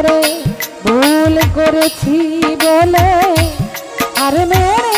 ওরে ভুল করেছি বলে আর মেরেছি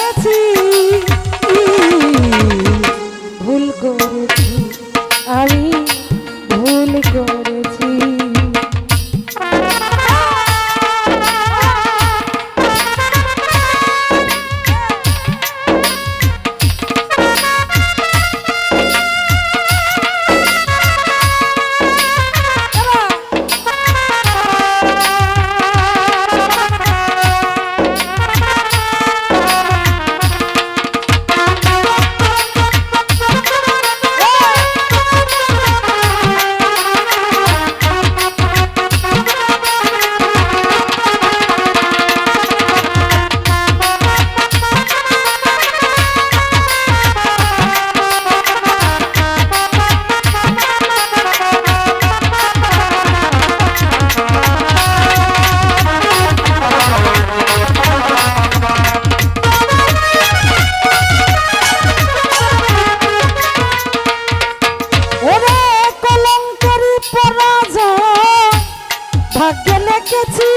লেগেছি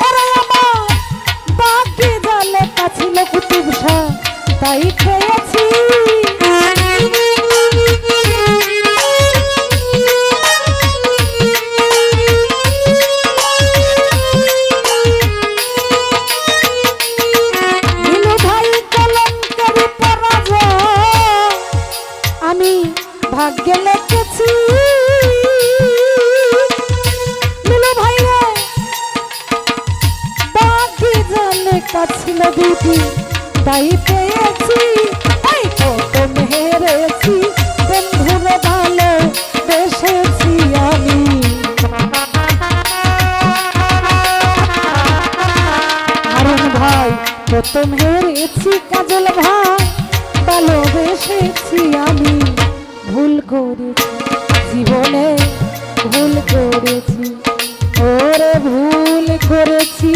ওরে আমার ভাগ্যে যা লেখা ছিল কুতুব তাই পেয়েছি জানে কাছিল দিদি তাই পেয়েছি। এই কত মেহেরেছি বন্ধুরে ভালো বেসেছি আমি। হারুন ভাই প্রথম হেরেছি কাজল ভাই, ভালোবেসেছি আমি। ভুল করেছি, জীবনে ভুল করেছি। ওরে ভুল করেছি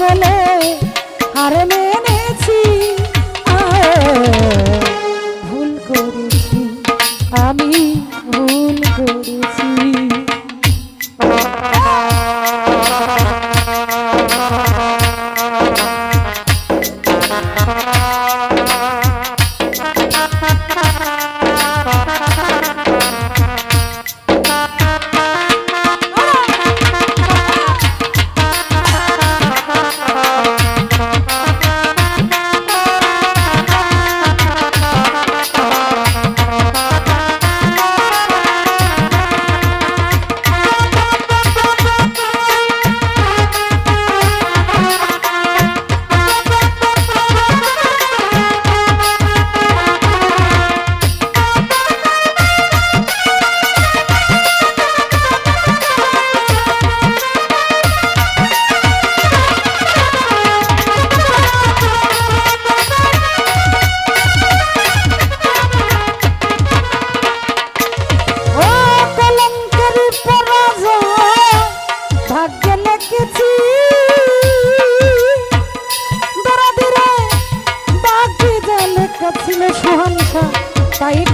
বলে হার মেনেছি তাই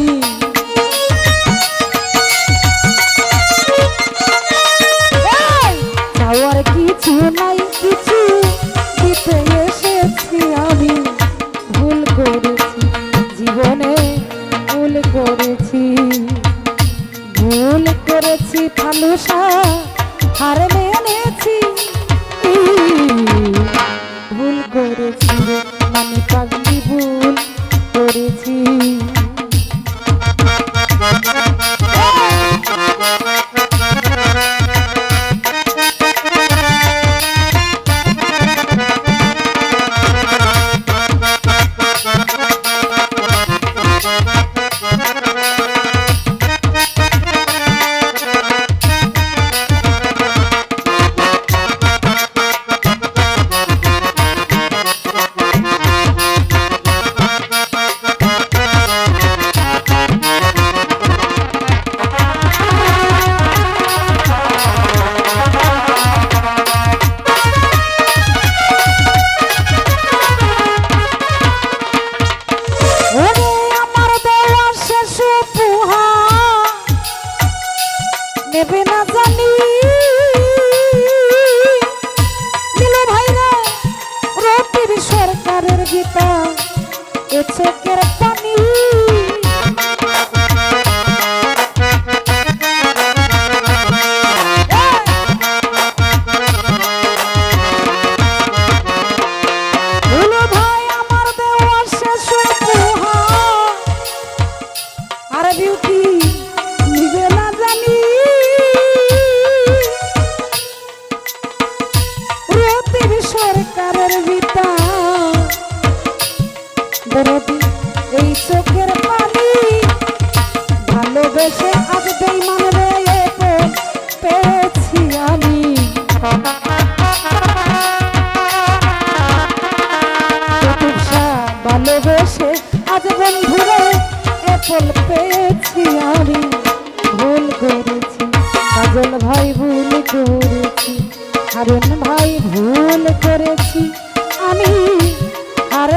ফল পেয়েছি আমি, ভুল করেছি। কাজল ভাই ভুল করেছি, হারুন ভাই ভুল করেছি। আমি হার